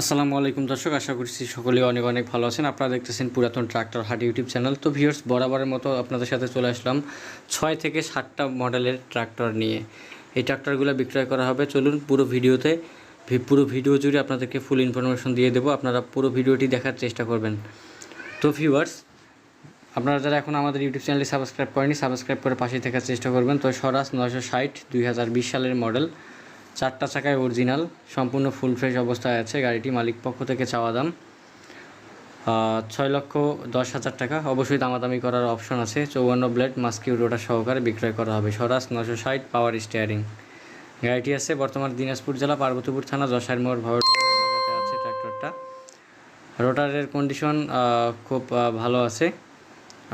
আসসালামু আলাইকুম দর্শক, আশা করছি সকলেই অনেক অনেক ভালো আছেন। আপনারা দেখতেছেন পুরাতন ট্রাক্টর হাট ইউটিউব চ্যানেল। তো ভিউয়ার্স, বরাবরের মতো আপনাদের সাথে চলে আসলাম ছয় থেকে সাতটা মডেলের ট্রাক্টর নিয়ে। এই ট্রাক্টরগুলো বিক্রয় করা হবে। চলুন পুরো ভিডিওতে পুরো ভিডিও জুড়ে আপনাদেরকে ফুল ইনফরমেশন দিয়ে দেবো। আপনারা পুরো ভিডিওটি দেখার চেষ্টা করবেন। তো ভিউয়ার্স, আপনারা যারা এখন আমাদের ইউটিউব চ্যানেলটি সাবস্ক্রাইব করেনি সাবস্ক্রাইব করে পাশে থাকার চেষ্টা করবেন। তো স্বরাজ নয়শো ষাট দুই সালের মডেল। চারটা চাকায় অরিজিনাল, সম্পূর্ণ ফুল ফ্রেশ অবস্থায় আছে, গাড়িটি মালিক পক্ষ থেকে চাওয়া দাম। ছয় লক্ষ দশ হাজার টাকা। অবশ্যই দামাদামি করার অপশন আছে। চৌবান্ন ব্লেড মাস্কিউ রোটার সহকারে বিক্রয় করা হবে। স্বরাজ নশো ষাট পাওয়ার স্টিয়ারিং গাড়িটি আছে বর্তমান দিনাজপুর জেলা, পার্বতীপুর থানা, যশার মোড় এলাকাতে আছে ট্র্যাক্টরটা রোটারের কন্ডিশন খুব ভালো আছে।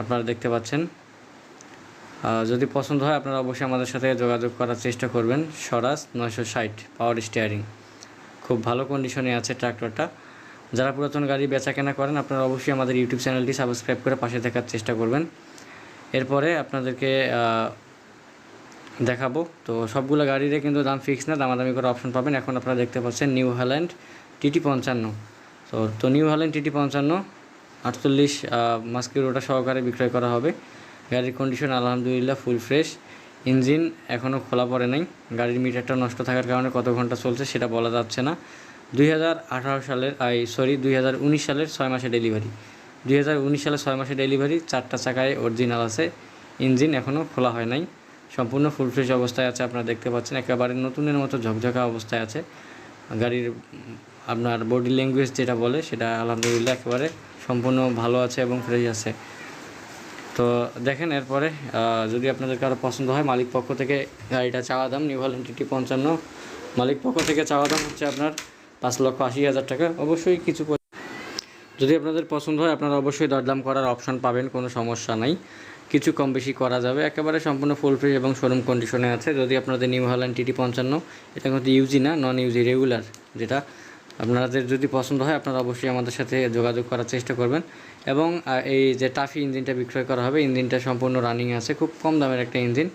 আপনারা দেখতে পাচ্ছেন। যদি পছন্দ হয়, আপনারা অবশ্যই আমাদের সাথে যোগাযোগ করার চেষ্টা করবেন। স্বরাজ নয়শো ষাট পাওয়ার স্টিয়ারিং খুব ভালো কন্ডিশনে আছে ট্রাক্টরটা যারা পুরাতন গাড়ি বেচা কেনা করেন, আপনারা অবশ্যই আমাদের ইউটিউব চ্যানেলটি সাবস্ক্রাইব করে পাশে থাকার চেষ্টা করবেন। এরপরে আপনাদেরকে দেখাবো। তো সবগুলো গাড়িরে কিন্তু দাম ফিক্স না, দামাদামি করে অপশন পাবেন। এখন আপনারা দেখতে পাচ্ছেন নিউ হ্যাল্যান্ড টিটি পঞ্চান্ন। তো তো নিউ হ্যাল্যান্ড টিটি পঞ্চান্ন, আটচল্লিশ মাস্কি রোটা সহকারে বিক্রয় করা হবে। গাড়ির কন্ডিশন আলহামদুলিল্লাহ ফুল ফ্রেশ ইঞ্জিন এখনও খোলা পড়ে নাই। গাড়ির মিটারটা নষ্ট থাকার কারণে কত ঘণ্টা চলছে সেটা বলা যাচ্ছে না। দুই হাজার আঠারো সালের, আই সরি দুই হাজার উনিশ সালের ছয় মাসে ডেলিভারি দুই হাজার উনিশ সালের ছয় মাসে ডেলিভারি চারটা চাকায় অরিজিনাল আছে। ইঞ্জিন এখনও খোলা হয় নাই। সম্পূর্ণ ফুল ফ্রেশ অবস্থায় আছে, আপনারা দেখতে পাচ্ছেন। একেবারে নতুনের মতো ঝকঝকা অবস্থায় আছে। গাড়ির আপনার বডি ল্যাঙ্গুয়েজ যেটা বলে, সেটা আলহামদুলিল্লাহ একেবারে সম্পূর্ণ ভালো আছে এবং ফ্রেশ আছে। তো দেখেন এরপরে যদি আপনাদের কারও পছন্দ হয়, মালিক পক্ষ থেকে গাড়িটা চাওয়া দাম নিউ হল্যান্ড টি পঞ্চান্ন। মালিক পক্ষ থেকে চাওয়া দাম হচ্ছে আপনার পাঁচ লক্ষ আশি হাজার টাকা। অবশ্যই কিছু যদি আপনাদের পছন্দ হয়, আপনারা অবশ্যই দরদাম করার অপশন পাবেন, কোনো সমস্যা নাই। কিছু কম বেশি করা যাবে। একেবারে সম্পূর্ণ ফুল ফ্রি এবং শোরুম কন্ডিশনে আছে। যদি আপনাদের নিউ হল্যান্ড টিটি পঞ্চান্ন, এটা কিন্তু ইউজি না নন ইউজি রেগুলার যেটা আপনাদের যদি পছন্দ হয়, আপনারা অবশ্যই আমাদের সাথে যোগাযোগ করার চেষ্টা করবেন। এবং এই যে টাফি ইঞ্জিনটা বিক্রয় করা হবে, ইঞ্জিনটা সম্পূর্ণ রানিং আছে, খুব কম দামের একটা ইঞ্জিন।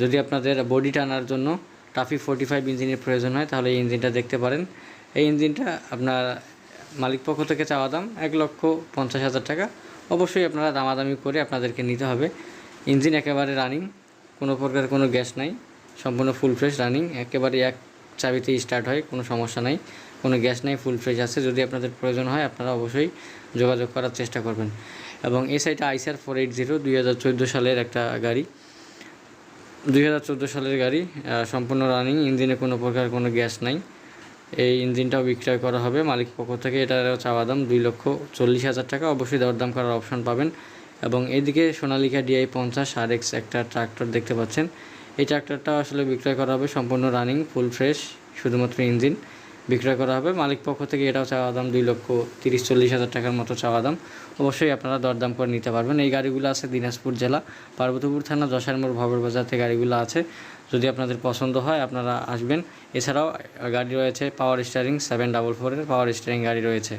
যদি আপনাদের বডি টানার জন্য টাফি ফোর্টি ফাইভ ইঞ্জিনের প্রয়োজন হয়, তাহলে এই ইঞ্জিনটা দেখতে পারেন। এই ইঞ্জিনটা আপনার মালিক পক্ষ থেকে চাওয়া দাম এক লক্ষ পঞ্চাশ হাজার টাকা। অবশ্যই আপনারা দামাদামি করে আপনাদেরকে নিতে হবে। ইঞ্জিন একেবারে রানিং কোনো প্রকার কোনো গ্যাস নাই, সম্পূর্ণ ফুল ফ্রেশ রানিং একেবারে এক চাবিতেই স্টার্ট হয়, কোনো সমস্যা নাই। কোনো গ্যাস নাই ফুল ফ্রেশ আছে। যদি আপনাদের প্রয়োজন হয়, আপনারা অবশ্যই যোগাযোগ করার চেষ্টা করবেন। এবং এই সাইটে আইসার ফোর এইট জিরো দুই হাজার চোদ্দ সালের একটা গাড়ি। দুই হাজার চোদ্দ সালের গাড়ি সম্পূর্ণ রানিং ইঞ্জিনে কোনো প্রকার কোনো গ্যাস নাই। এই ইঞ্জিনটাও বিক্রয় করা হবে মালিক পক্ষ থেকে। এটার চাওয়া দাম দুই লক্ষ চল্লিশ হাজার টাকা। অবশ্যই দরদাম করার অপশন পাবেন। এবং এদিকে সোনালিকা ডিআই পঞ্চাশ আর এক্স একটা ট্রাক্টর দেখতে পাচ্ছেন। এই ট্রাক্টরটা আসলে বিক্রয় করা হবে সম্পূর্ণ রানিং ফুল ফ্রেশ শুধুমাত্র ইঞ্জিন। বিক্রয় করা হবে। মালিক পক্ষ থেকে এটাও চাওয়া দাম দুই লক্ষ তিরিশ চল্লিশ হাজার টাকার মতো চাওয়া দাম। অবশ্যই আপনারা দরদাম করে নিতে পারবেন। এই গাড়িগুলো আছে দিনাজপুর জেলা, পার্বতীপুর থানা জশারমোড় ভবর বাজার থেকে গাড়িগুলো আছে। যদি আপনাদের পছন্দ হয়, আপনারা আসবেন। এছাড়াও গাড়ি রয়েছে পাওয়ার স্টারিং সেভেন ডাবল ফোরের পাওয়ার স্টারিং গাড়ি রয়েছে।